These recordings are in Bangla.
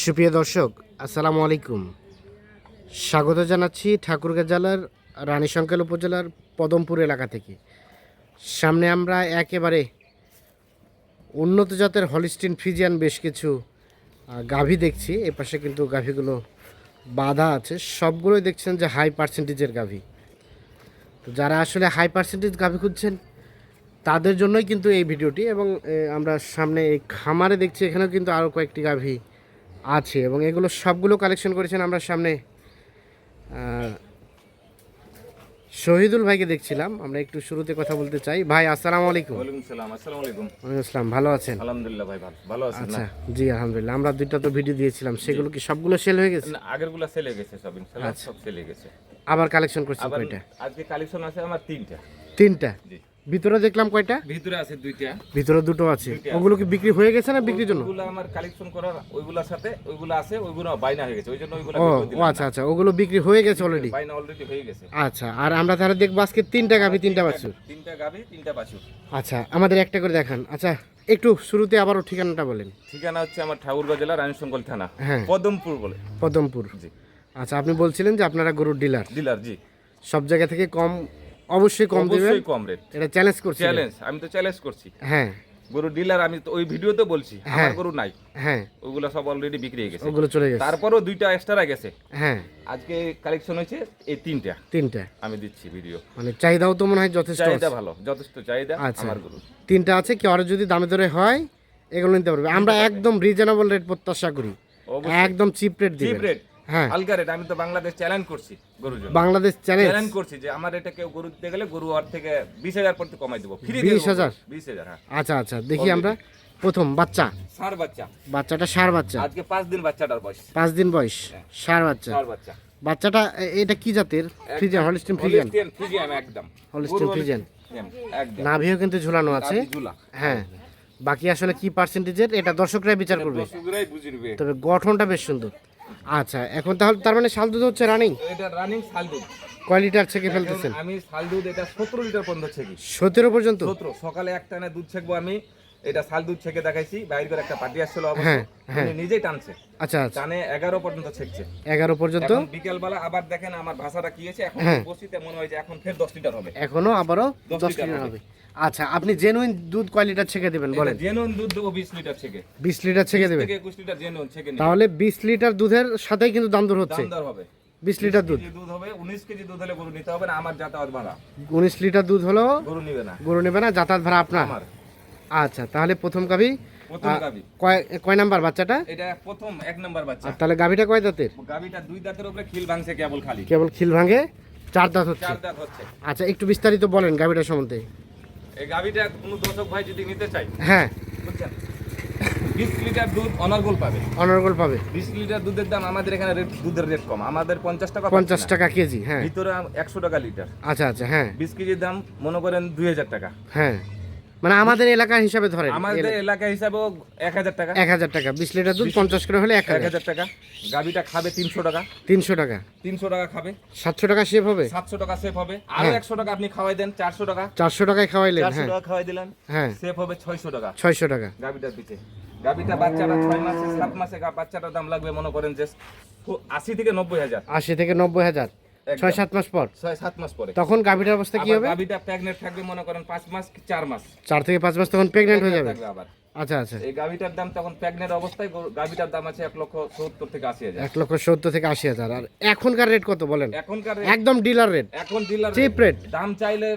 সুপ্রিয় দর্শক, আসসালামু আলাইকুম। স্বাগত জানাচ্ছি ঠাকুরগাঁ জেলার রানীশঙ্কেল উপজেলার পদমপুর এলাকা থেকে। সামনে আমরা একেবারে উন্নত জাতের হলিস্টিন ফিজিয়ান বেশ কিছু গাভী দেখছি। এ পাশে কিন্তু গাভীগুলো বাধা আছে। সবগুলোই দেখছেন যে হাই পার্সেন্টেজের গাভী। তো যারা আসলে হাই পার্সেন্টেজ গাভী খুঁজছেন, তাদের জন্যই কিন্তু এই ভিডিওটি এবং আমরা সামনে এই খামারে দেখছি, এখানেও কিন্তু আরও কয়েকটি গাভী আছে এবং এগুলো সবগুলো কালেকশন করেছেন আমরা সামনে শহীদুল ভাইকে দেখছিলাম। আমরা একটু শুরুতে কথা বলতে চাই। ভাই আসসালামু আলাইকুম। আসসালাম ভালো আছেন? আলহামদুলিল্লাহ ভাই ভালো ভালো আছেন আচ্ছা জি আলহামদুলিল্লাহ। আমরা দুইটা তো ভিডিও দিয়েছিলাম। সেগুলো কি সবগুলো সেল হয়ে গেছে? না, আগেরগুলা সেলে গেছে সব ইনশাআল্লাহ সব সেলে গেছে। আবার কালেকশন করছেন কয়টা? আজকে কালেকশন আছে আমার তিনটা। তিনটা? জি। ভিতরে দেখলাম কয়টা? ভিতরে আছে দুইটা। ভিতরে দুটো আছে। ওগুলো কি বিক্রি হয়ে গেছে না বিক্রির জন্য? ওইগুলো আমার কালেকশন করার ওইগুলার সাথে ওইগুলো আছে ওইগুলো বাইনা হয়ে গেছে ওই জন্য ওইগুলো ও আচ্ছা আচ্ছা ওগুলো বিক্রি হয়ে গেছে অলরেডি বাইনা অলরেডি হয়ে গেছে। আচ্ছা আর আমরা তাহলে দেখব আজকে তিনটা গাভি তিনটা বাছুর। তিনটা গাবি তিনটা বাছুর। আচ্ছা আমাদের একটা করে দেখান। আচ্ছা একটু শুরুতে আবারও ঠিকানাটা বলেন। ঠিকানা হচ্ছে আমার ঠাকুরগাঁ জেলা রানীশঙ্কল থানা হ্যাঁ। পদমপুর বলে। পদমপুর। জি। আচ্ছা আপনি বলছিলেন যে আপনারা গরুর ডিলার। ডিলার জি। সব জায়গা থেকে কম অবশ্যই কম দিবেন। অবশ্যই কম রেট এটা চ্যালেঞ্জ করছি। চ্যালেঞ্জ আমি তো চ্যালেঞ্জ করছি। হ্যাঁ। গরু ডিলার আমি তো ওই ভিডিওতে বলছি আমার হ্যাঁ। গরু নাই। হ্যাঁ। ওইগুলো সব অলরেডি বিক্রি হয়ে গেছে। ওগুলো চলে গেছে। তারপরেও দুইটা এক্সট্রা গেছে। হ্যাঁ। আজকে কালেকশন হয়েছে এই তিনটা। তিনটা। আমি দিচ্ছি ভিডিও মানে চাহিদাও তো মনে হয় যথেষ্ট চাহিদা। ভালো যথেষ্ট চাহিদা আচ্ছা। আমার গরু। তিনটা আছে কি আরও যদি দামে দরে হয় এগুলো নিতে পারবে। আমরা একদম রিজনেবল রেট প্রত্যাশা করি। একদম চিপ রেট চিপ রেট হালকা রেট আমি তো বাংলাদেশ চ্যালেঞ্জ করছি গরুর জন্য। বাংলাদেশ চ্যালেঞ্জ চ্যালেঞ্জ করছি যে আমার এটা কেউ গরু দিতে গেলে গরু ওর থেকে বিশ হাজার পড়তে কমাই দেবো। ফ্রি 20,000? বিশ হাজার? হ্যাঁ। আচ্ছা আচ্ছা দেখি আমরা। প্রথম বাচ্চা? ষাট বাচ্চা। বাচ্চাটা সার বাচ্চা? আজকে পাঁচ দিন বাচ্চাটার বয়স। পাঁচ দিন বয়স? সার বাচ্চা? ষাট বাচ্চা। বাচ্চাটা এটা কি জাতের? ফ্রিজিয়ান হলিস্টিন ফ্রিজিয়ান ফ্রিজিয়ান একদম। হলিস্টিন ফ্রিজিয়ান একদম। নাভিও কিন্তু ঝুলানো আছে। হ্যাঁ। বাকি আসলে কি পার্সেন্টেজের এটা দর্শকরাই বিচার করবে। তবে গঠনটা বেশ সুন্দর। আচ্ছা এখন তাহলে তার মানে শাল দুধ হচ্ছে রানিং এটা রানিং শাল দুধ। কয় লিটার থেকে ফেলতেছেন? আমি শাল দুধ এটা সতেরো লিটার পর্যন্ত ছেকি। সতেরো পর্যন্ত? সতেরো সকালে এক না দুধ ছেকবো আমি এটা শাল দুধ ছেকে দেখাইছি বাইরে করে একটা পার্টি আসছিল অবশ্য হ্যাঁ, হ্যাঁ। উনি নিজেই টানছে। আচ্ছা আচ্ছা। টানে এগারো পর্যন্ত ছেকছে। এগারো পর্যন্ত? বিকেল বেলা আবার দেখেন আমার ভাষাটা কি হয়েছে এখন হ্যাঁ। বসিতে মনে হয় যে এখন ফের দশ লিটার হবে। এখনও আবারও দশ লিটার হবে। আচ্ছা আপনি জেনুইন দুধ কয় লিটার ছেঁকে দেবেন বলেন? জেনুন দুধ দেবো বিশ লিটার ছেকে। বিশ লিটার ছেঁকে দেবেন। থেকে একুশ লিটার জেনুন ছেকে তাহলে বিশ লিটার দুধের সাথেই কিন্তু দাম দর হচ্ছে। দাম দর হবে। বিশ লিটার দুধ। দুধ হবে উনিশ কেজি দুধ হলে গরু নিতে হবে না আমার যাতায়াত ভাড়া উনিশ লিটার দুধ হলো গরু নিবে না। গরু নেবে না যাতায়াত ভাড়া আপনার। আমার। আচ্ছা তাহলে প্রথম গাভি প্রথম গাবি কয় কয় নাম্বার বাচ্চাটা? এটা প্রথম এক নম্বর বাচ্চা। তাহলে গাভিটা কয় দাঁতের? গাবিটা দুই দাঁতের উপরে খিল ভাঙছে কেবল খালি। কেবল খিল ভাঙে চার দাঁত হচ্ছে। চার দাঁত হচ্ছে। আচ্ছা একটু বিস্তারিত বলেন গাভিটা সম্বন্ধে। এই গাবিটা কোনো দর্শক ভাই যদি নিতে চাই হ্যাঁ। বুঝছেন? বিশ লিটার দুধ অনার্গল পাবে। অনার্গল পাবে। বিশ লিটার দুধের দাম আমাদের এখানে রেট দুধের রেট কম। আমাদের পঞ্চাশ টাকা পঞ্চাশ টাকা কেজি হ্যাঁ। ভিতরে একশো টাকা লিটার। আচ্ছা আচ্ছা হ্যাঁ। বিশ কেজির দাম মনে করেন দুই হাজার টাকা। হ্যাঁ। মানে আমাদের এলাকা হিসাবে ধরেন আমাদের এলাকা হিসাবে এক হাজার টাকা। এক হাজার টাকা বিশ লিটার দুধ পঞ্চাশ করে হলে এক হাজার। টাকা। গাবিটা খাবে তিনশো টাকা। তিনশো টাকা। তিনশো টাকা খাবে। সাতশো টাকা সেভ হবে? সাতশো টাকা সেফ হবে। আরও একশো টাকা আপনি খাওয়াই দেন চারশো টাকা। চারশো টাকায় খাওয়াইলেন হ্যাঁ। টাকা খাওয়াই দিলেন হ্যাঁ। সেফ হবে ছয়শো টাকা। ছয়শো টাকা। গাবিটার পিছে গাবিটা বাচ্চাটা ছয় মাসে সাত মাসে বাচ্চাটার দাম লাগবে মনে করেন যে আশি থেকে নব্বই হাজার। আশি থেকে নব্বই হাজার। ছয় সাত মাস পর? ছয় সাত মাস পরে। তখন গাভিটার অবস্থা কি হবে? গাবিটা প্রেগনেন্ট থাকবে মনে করেন পাঁচ মাস কি চার মাস। চার থেকে পাঁচ মাস তখন প্রেগনেন্ট হয়ে যাবে? আবার। আচ্ছা আচ্ছা। এই গাবিটার দাম তখন প্রেগনেন্ট অবস্থায় গাবিটার দাম আছে এক লক্ষ সত্তর থেকে আশি হাজার। এক লক্ষ সত্তর থেকে আশি হাজার। আর এখনকার রেট কত বলেন? এখনকার একদম ডিলার রেট এখন ডিলার চিপ রেট দাম চাইলে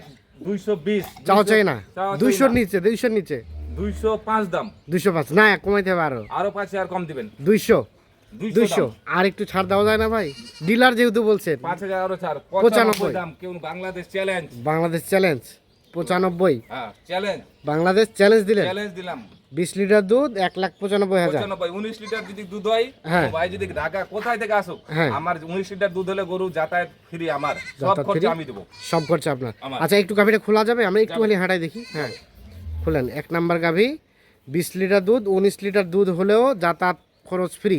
দুইশো বিশ চাও চাই না। দুইশোর নিচে দুইশোর নিচে। দুইশো পাঁচ দাম। দুইশো পাঁচ। না কমাইতে হবে আরও। আরও পাঁচ হাজার কম দিবেন। দুইশো। দুইশো আর একটু ছাড় দেওয়া যায় না ভাই? ডিলার যেহেতু বলছেন। পাঁচ হাজার আরও পঁচানব্বই। পঁচানব্বই। দাম কেউ বাংলাদেশ চ্যালেঞ্জ বাংলাদেশ চ্যালেঞ্জ পঁচানব্বই। হ্যাঁ চ্যালেঞ্জ বাংলাদেশ চ্যালেঞ্জ দিলেন? চ্যালেঞ্জ দিলাম। বিশ লিটার দুধ এক লাখ পঁচানব্বই হাজার। উনিশ লিটার যদি দুধ হয় হ্যাঁ। ভাই যদি ঢাকা কোথায় থেকে আসুক হ্যাঁ। আমার উনিশ লিটার দুধ হলে গরু যাতায়াত ফ্রি আমার। সব খরচা আমি দেবো। সব খরচা আপনার। আচ্ছা একটু গাভিটা খোলা যাবে? আমরা একটু খালি হাঁটাই দেখি। হ্যাঁ। খুলেন। এক নাম্বার গাভি বিশ লিটার দুধ উনিশ লিটার দুধ হলেও যাতায়াত খরচ ফ্রি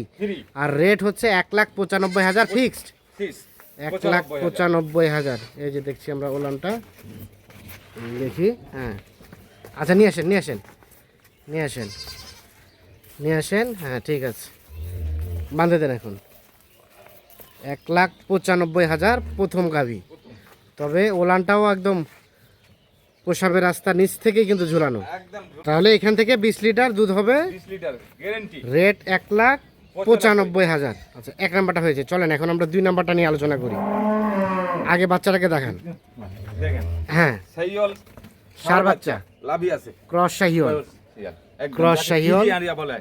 আর রেট হচ্ছে এক লাখ পঁচানব্বই হাজার ফিক্সড এক লাখ পঁচানব্বই হাজার। এই যে দেখছি আমরা ওলানটা। দেখি হ্যাঁ। আচ্ছা নিয়ে আসেন নিয়ে আসেন। নিয়ে আসেন। নিয়ে আসেন হ্যাঁ ঠিক আছে। বাঁধে দেন এখন। এক লাখ পঁচানব্বই হাজার প্রথম গাভি তবে ওলানটাও একদম পোশাবের রাস্তা নিচ থেকেই কিন্তু ঝুলানো। তাহলে এখান থেকে বিশ লিটার দুধ হবে বিশ লিটার গ্যারেন্টি রেট এক লাখ পঁচানব্বই। হাজার। আচ্ছা এক নাম্বারটা হয়েছে। চলেন এখন আমরা দুই নাম্বারটা নিয়ে আলোচনা করি। আগে বাচ্চাটাকে দেখান। দেখেন। হ্যাঁ। ষাঁড় বাচ্চা। লাভি আছে। ক্রস যাকে আরিয়া বলে।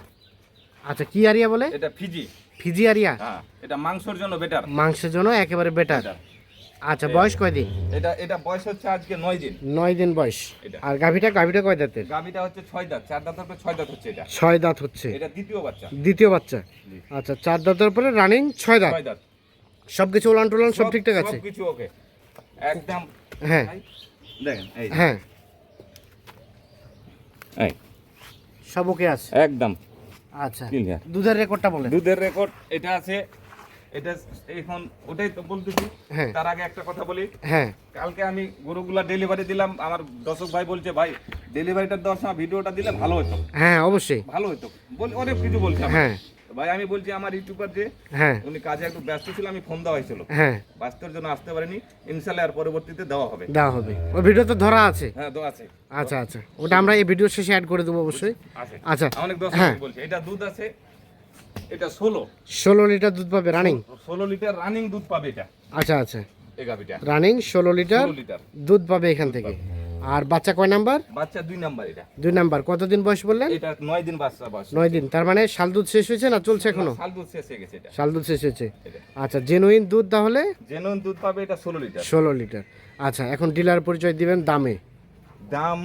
আচ্ছা কি আরিয়া বলে? এটা ফিজি। Fiji area? হ্যাঁ এটা মাংসের জন্য বেটার মাংসের জন্য একেবারে বেটার আচ্ছা বয়স কয়দিন এটা এটা বয়স হচ্ছে আজকে নয় দিন। নয় দিন বয়স। আর গাভিটা গাভিটা কয় দাঁতের? গাভিটা হচ্ছে ছয় দাঁত চার দাঁতের পরে ছয় দাঁত হচ্ছে এটা। ছয় দাঁত হচ্ছে। এটা দ্বিতীয় বাচ্চা। দ্বিতীয় বাচ্চা। আচ্ছা চার দাঁতের পরে রানিং ছয় দাঁত। ছয় দাঁত। সব কিছু ওলান টোলান সব ঠিকঠাক আছে? কিছু ওকে। একদম হ্যাঁ। দেখেন এই হ্যাঁ। এই, সব ওকে আছে? একদম। আচ্ছা। দুধের রেকর্ডটা বলেন। দুধের রেকর্ড এটা আছে এটা এখন ওটাই তো বলতেছি। হ্যাঁ। তার আগে একটা কথা বলি। হ্যাঁ। কালকে আমি গরুগুলা ডেলিভারি দিলাম আমার দর্শক ভাই বলছে ভাই ডেলিভারিটা দেওয়ার সময় ভিডিওটা দিলে ভালো হতো। হ্যাঁ অবশ্যই। ভালো হতো। বল অনেক কিছু বলছে হ্যাঁ। ভাই আমি বলছি আমার ইউটিউবার যে হ্যাঁ। উনি কাজে একটু ব্যস্ত ছিল আমি ফোন দেওয়া হয়েছিল। হ্যাঁ। বাস্তবের জন্য আসতে পারিনি। ইনশাল্লাহ আর পরবর্তীতে দেওয়া হবে। দেওয়া হবে। ওই ভিডিও তো ধরা আছে। হ্যাঁ দেওয়া আছে। আচ্ছা আচ্ছা। ওটা আমরা এই ভিডিও শেষে অ্যাড করে দেবো অবশ্যই। আচ্ছা। অনেক দর্শক বলছে এটা দুধ আছে এটা ষোলো। ষোলো লিটার দুধ পাবে রানিং ষোলো লিটার রানিং দুধ পাবে এটা। আচ্ছা আচ্ছা। এই গাভিটা। রানিং ষোলো লিটার লিটার। দুধ পাবে এখান থেকে। আর বাচ্চা কয় নাম্বার? বাচ্চা দুই নাম্বার এটা। দুই নাম্বার। কতদিন বয়স বললেন? এটা নয় দিন বাচ্চা বয়স। নয় দিন। তার মানে শাল দুধ শেষ হয়েছে না চলছে এখনও? শাল দুধ শেষ হয়ে গেছে এটা। শাল দুধ শেষ হয়েছে। আচ্ছা জেনুইন দুধ তাহলে? জেনুইন দুধ পাবে এটা ষোলো লিটার। ষোলো লিটার। আচ্ছা এখন ডিলার পরিচয় দিবেন দামে। দাম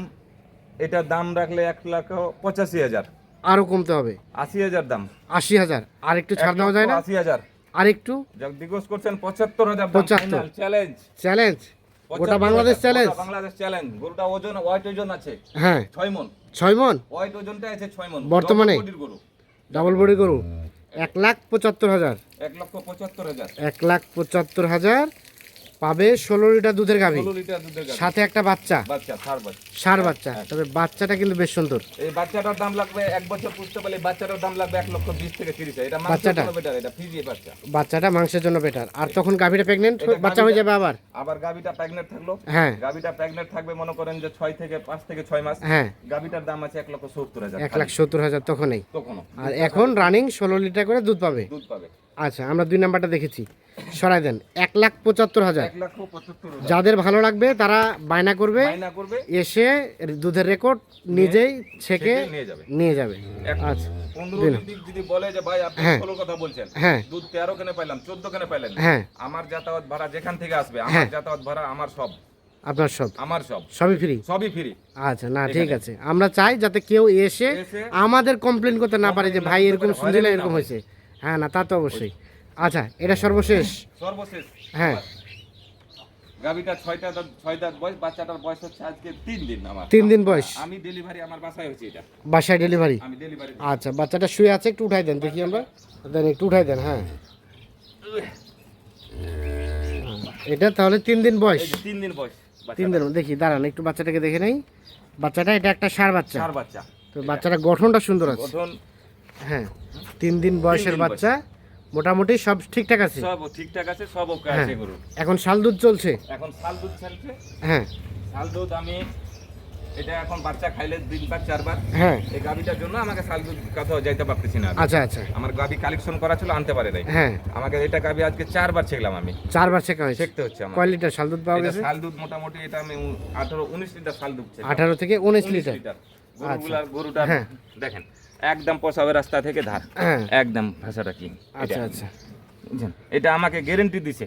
এটা দাম রাখলে এক লাখ পঁচাশি হাজার। আরও কমতে হবে। আশি হাজার দাম। আশি হাজার। আর একটু ছাড় দেওয়া যায় না? আশি হাজার। আর একটু? জিজ্ঞেস করছেন পঁচাত্তর হাজার পঁচাত্তর। চ্যালেঞ্জ চ্যালেঞ্জ গোটা বাংলাদেশ চ্যালেঞ্জ বাংলাদেশ চ্যালেঞ্জ গরুটা ওজন ওয়াইট ওজন আছে। হ্যাঁ। ছয় মন। ছয় মন? ওয়াইট ওজনটা আছে ছয় মন। বর্তমানে? ডাবল বডি গরু। এক লাখ পঁচাত্তর হাজার। এক লক্ষ পঁচাত্তর হাজার। এক লাখ পঁচাত্তর হাজার। পাবে ষোলো লিটার দুধের গাভী। ষোলো লিটার দুধের গাভী। সাথে একটা বাচ্চা। বাচ্চা সার বাচ্চা। বাচ্চা। তবে বাচ্চাটা কিন্তু বেশ সুন্দর। এই বাচ্চাটার দাম লাগবে এক বছর পুষতে পারলে বাচ্চাটার দাম লাগবে এক লক্ষ বিশ থেকে তিরিশ এটা বাচ্চাটা? বেটার এটা বাচ্চা। বাচ্চাটা মাংসের জন্য বেটার আর তখন গাভীটা প্রেগনেন্ট বাচ্চা হয়ে যাবে আবার? আবার গাভিটা প্রেগনেন্ট থাকল। হ্যাঁ। গাভীটা প্রেগনেন্ট থাকবে মনে করেন যে ছয় থেকে পাঁচ থেকে ছয় মাস। হ্যাঁ। গাভীটার দাম আছে এক লক্ষ সত্তর হাজার এক লাখ সত্তর হাজার তখনই। তখন আর এখন রানিং ষোলো লিটার করে দুধ পাবে। দুধ পাবে। আচ্ছা আমরা দুই নাম্বারটা দেখেছি। সরাই দেন এক লাখ পঁচাত্তর হাজার। যাদের ভালো লাগবে তারা বায়না করবে এসে দুধের রেকর্ড নিজেই ছেকে নিয়ে যাবে। আচ্ছা যদি যদি বলে যে ভাই আপনি হ্যাঁ। ষোলো কথা বলছেন। হ্যাঁ। দুধ তেরো কেনে পাইলাম চোদ্দ কেনে পাইলেন। হ্যাঁ। আমার যাতায়াত ভাড়া যেখান থেকে আসবে হ্যাঁ। আমার যাতায়াত ভাড়া আমার সব। আপনার সব? আমার সব। সবই ফ্রি সবই ফ্রি আচ্ছা না ঠিক আছে। আমরা চাই যাতে কেউ এসে আমাদের কমপ্লেন করতে না পারে যে ভাই এরকম হয়রানি শুনছিলে না এরকম হয়েছে। হ্যাঁ না তা তো অবশ্যই। আচ্ছা এটা সর্বশেষ? সর্বশেষ। হ্যাঁ। গাভিটা ছয়টা ছয় দাঁত বয়স বাচ্চাটার বয়স হচ্ছে আজকে তিন দিন আমার। তিন দিন বয়স? আমি ডেলিভারি আমার বাসায় হয়েছে এটা। বাসায় ডেলিভারি আমি ডেলিভারি আচ্ছা বাচ্চাটা শুয়ে আছে একটু উঠাই দেন দেখি আমরা। দেন একটু উঠাই দেন হ্যাঁ। এটা তাহলে তিন দিন বয়স? তিন দিন বয়স তিন দিন দেখি দাঁড়ান একটু বাচ্চাটাকে দেখে নেই। বাচ্চাটা এটা একটা সার বাচ্চা। চার বাচ্চা। তো বাচ্চাটা গঠনটা সুন্দর আছে। গঠন হ্যাঁ তিন দিন বয়সের বাচ্চা মোটামুটি সব ঠিকঠাক আছে? সব ঠিকঠাক আছে সব ওকে হ্যাঁ। আছে গরু এখন শাল দুধ চলছে? এখন শাল দুধ ছাড়ছে হ্যাঁ। শাল দুধ আমি এটা এখন বাচ্চা খাইলে তিনবার চারবার হ্যাঁ। এই গাভিটার জন্য আমাকে শাল দুধ কোথাও যাইতে পারতেছি না আচ্ছা আচ্ছা। আমার গাভি কালেকশন করা ছিল আনতে পারে নাই। হ্যাঁ। আমাকে এটা গাভি আজকে চারবার ছেগলাম আমি। চারবার শেখা হয়েছে? শেখতে হচ্ছে আমার কয় লিটার শাল দুধ পাওয়া গেছে? শাল দুধ মোটামুটি এটা আমি আঠারো উনিশ লিটার শাল দুধ ছেগলাম। আঠারো থেকে উনিশ 19 লিটার। লিটার। গরুগুলার গরুটা হ্যাঁ। দেখেন একদম পশাবে রাস্তা থেকে ধার। হ্যাঁ। একদম ভাষাটা কি? আচ্ছা আচ্ছা। বুঝছেন? এটা আমাকে গ্যারেন্টি দিছে।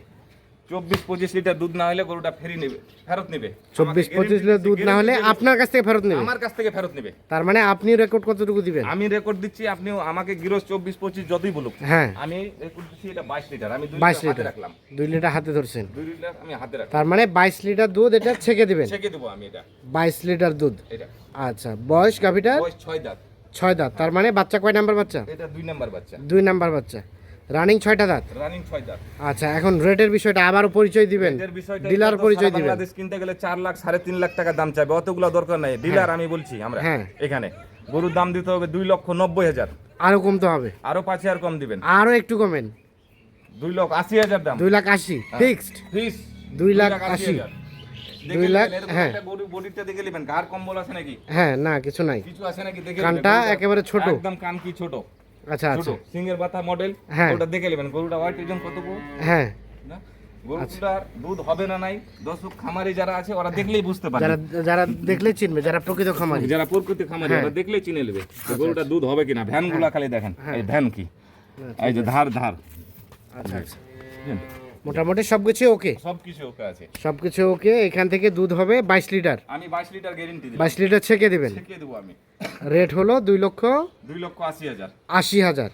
চব্বিশ পঁচিশ লিটার দুধ না হলে গরুটা ফেরি নেবে ফেরত নেবে। চব্বিশ পঁচিশ লিটার দুধ না হলে আপনার কাছ থেকে ফেরত নেবে। আমার কাছ থেকে ফেরত নেবে। তার মানে আপনি রেকর্ড কতটুকু দিবেন? আমি রেকর্ড দিচ্ছি আপনিও আমাকে গিরোজ চব্বিশ পঁচিশ যতই বলুক। হ্যাঁ। আমি রেকর্ড দিচ্ছি এটা বাইশ লিটার। আমি বাইশ লিটার রাখলাম। দুই লিটার হাতে ধরছেন। দুই লিটার আমি হাতে রাখলাম। তার মানে বাইশ লিটার দুধ এটা ছেঁকে দিবেন। ছেঁকে দেবো আমি এটা। বাইশ লিটার দুধ। এটা। আচ্ছা বয়স গাভিটার বয়স ছয় দাঁত। ছয় দাঁত। তার মানে বাচ্চা কয় নাম্বার বাচ্চা? এটা দুই নাম্বার বাচ্চা। দুই নাম্বার বাচ্চা। রানিং ছয়টা দাঁত? রানিং ছয় দাঁত। আচ্ছা এখন রেটের বিষয়টা আবারও পরিচয় দিবেন। ডিলার পরিচয় দিবেন। বাংলাদেশ কিনতে গেলে চার লাখ সাড়ে তিন লাখ টাকা দাম চাইবে। অতগুলো দরকার নাই। ডিলার আমি বলছি আমরা হ্যাঁ। এখানে। গরুর দাম দিতে হবে দুই লক্ষ নব্বই হাজার। আরও কমতে হবে। আরও পাঁচ হাজার কম দিবেন। আরও একটু কমেন। দুই লক্ষ আশি হাজার দাম। দুই লাখ আশি। ফিক্সড ফিস দুই লাখ আশি। দুই লাখ, হ্যাঁ। বডিটা দেখে নেবেন। গার কম্বল আছে নাকি? হ্যাঁ না কিছু নাই। কিছু আছে নাকি? দেখে কানটা নেবেন। গরুটা একেবারে ছোট। একদম কান কি ছোট? আচ্ছা ছোট। আচ্ছা। সিঙ্গের বাতা মডেল হ্যাঁ। ওটা দেখে নেবেন। গরুটা ওয়াইট ওজন কত গো? হ্যাঁ। না? গরুটার দুধ হবে না নাই? দর্শক খামারি যারা আছে ওরা দেখলেই বুঝতে পারে যারা যারা দেখলে চিনবে যারা প্রকৃত খামারি। যারা প্রকৃতি খামারি হ্যাঁ। ওরা দেখলেই চিনে নেবে যে গরুটা দুধ হবে কিনা। ভ্যানগুলা খালি দেখেন। এই ভ্যান কি? এই যে ধার ধার। আচ্ছা আচ্ছা। বুঝলেন? মোটামুটি সব কিছু ওকে সবকিছু ওকে আছে। সব কিছু ওকে এখান থেকে দুধ হবে বাইশ লিটার। আমি বাইশ লিটার গ্যারেন্টি দিই বাইশ লিটার ছেঁকে দেবেন। ছেঁকে দেবো আমি। রেট হলো দুই লক্ষ দুই লক্ষ আশি হাজার। আশি হাজার।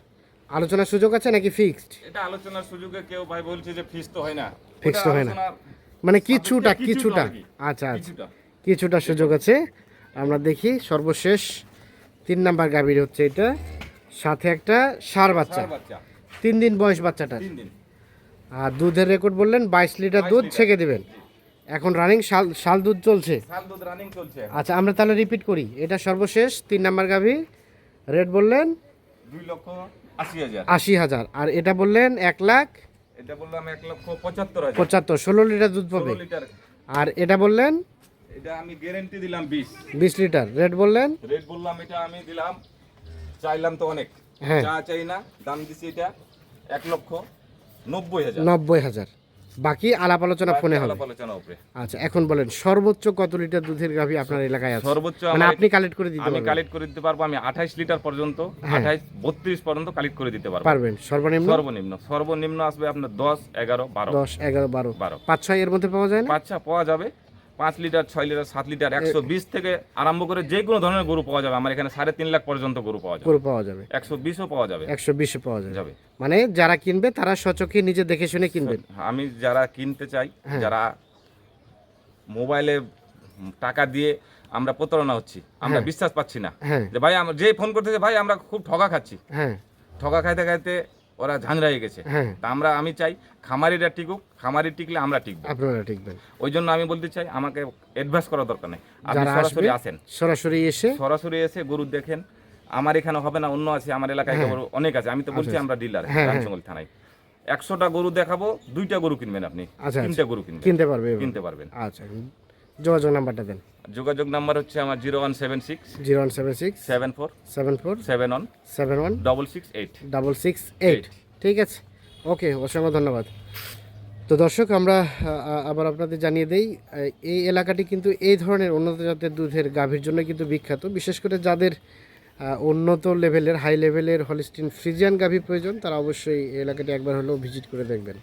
আলোচনার সুযোগ আছে নাকি ফিক্সড এটা আলোচনার সুযোগে কেউ ভাই বলছে যে ফিস তো হয় না। ওটা তো হয় না। মানে কিছুটা কিছুটা। আচ্ছা আচ্ছা। কিছুটা। সুযোগ আছে। আমরা দেখি সর্বশেষ তিন নাম্বার গাভীর হচ্ছে এটা। সাথে একটা সার ষাঁড় বাচ্চা। তিন দিন বয়স বাচ্চাটা তিন দিন। আর দুধের রেকর্ড বললেন বাইশ লিটার দুধ ছেঁকে দেবেন। এখন রানিং শাল শাল দুধ চলছে। রানিং চলছে। আচ্ছা আমরা তাহলে রিপিট করি। এটা সর্বশেষ তিন নাম্বার গাভী। রেট বললেন দুই লক্ষ আশি হাজার। আর এটা বললেন এক লাখ এটা বললাম এক লক্ষ পঁচাত্তর পঁচাত্তর ষোলো লিটার দুধ পাবে। আর এটা বললেন এটা আমি গ্যারেন্টি দিলাম বিশ। বিশ লিটার। রেট বললেন রেট বললাম এটা আমি দিলাম চাইলাম তো অনেক। হ্যাঁ। চা চাই না দাম দিছি এটা এক লক্ষ নব্বই হাজার। বাকি আলাপ আলোচনা ফোনে হবে। আচ্ছা এখন বলেন সর্বোচ্চ কত লিটার দুধের গাভী আপনার এলাকায় আছে? সর্বোচ্চ মানে আপনি কালেক্ট করে দিতে আমি কালেক্ট করে দিতে পারব আমি আঠাইশ লিটার পর্যন্ত হ্যাঁ। আঠাইশ বত্রিশ পর্যন্ত কালেক্ট করে দিতে পারব। পারবেন সর্বনিম্ন? সর্বনিম্ন সর্বনিম্ন আসবে আপনার দশ এগারো বারো। দশ এগারো বারো। বারো। পাঁচ ছয় এর মধ্যে পাওয়া যায় না? বাচ্চা পাওয়া যাবে। পাঁচ লিটার ছয় লিটার সাত লিটার একশো বিশ থেকে আরম্ভ করে যে কোনো ধরনের গরু পাওয়া যাবে। আমার এখানে সাড়ে তিন লাখ পর্যন্ত গরু পাওয়া যাবে। গরু পাওয়া যাবে। একশো বিশও পাওয়া যাবে। একশো বিশে পাওয়া যাবে। মানে যারা কিনবে তারা সচক্ষে নিজে দেখে শুনে কিনবেন। আমি যারা কিনতে চাই হ্যাঁ। যারা মোবাইলে টাকা দিয়ে আমরা প্রতারণা হচ্ছি আমরা বিশ্বাস পাচ্ছি না। হ্যাঁ। যে ভাই আমরা যে ফোন করতেছে ভাই আমরা খুব ঠগা খাচ্ছি। হ্যাঁ। ঠগা খাইতে খাইতে ওরা ঝাঁঝরাই গেছে। হ্যাঁ। তা আমরা আমি চাই খামারিরা টিকুক খামারি টিকলে আমরা টিকবো। আপনারা ঠিকবেন ওই জন্য আমি বলতে চাই আমাকে অ্যাডভাইস করার দরকার নেই। আপনি সরাসরি আসেন। সরাসরি এসে সরাসরি এসে গরু দেখেন। আমার এখানে হবে না অন্য আছে আমার এলাকায় গরু অনেক আছে। আমি তো বলছি আমরা ডিলার হ্যাঁ, হ্যাঁ। রামচঙ্গল থানায়। একশোটা গরু দেখাবো দুইটা গরু কিনবেন আপনি আচ্ছা, তিনটা গরু কিনবেন। কিনতে পারবেন কিনতে পারবেন। আচ্ছা। যোগাযোগ নাম্বারটা দেন। যোগাযোগ নাম্বার হচ্ছে আমার zero one seven six zero one seven six seven four seven four seven one seven one double six eight double six eight. ঠিক আছে? ওকে অসংখ্য ধন্যবাদ। তো দর্শক আমরা আবার আপনাদের জানিয়ে দেই এই এলাকাটি কিন্তু এই ধরনের উন্নত জাতের দুধের গাভীর জন্য কিন্তু বিখ্যাত। বিশেষ করে যাদের উন্নত লেভেলের হাই লেভেলের হলিস্টিন ফ্রিজিয়ান গাভী প্রয়োজন তারা অবশ্যই এই এলাকাটি একবার হলেও ভিজিট করে দেখবেন।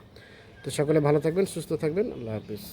তো সকলে ভালো থাকবেন সুস্থ থাকবেন আল্লাহ হাফিজ।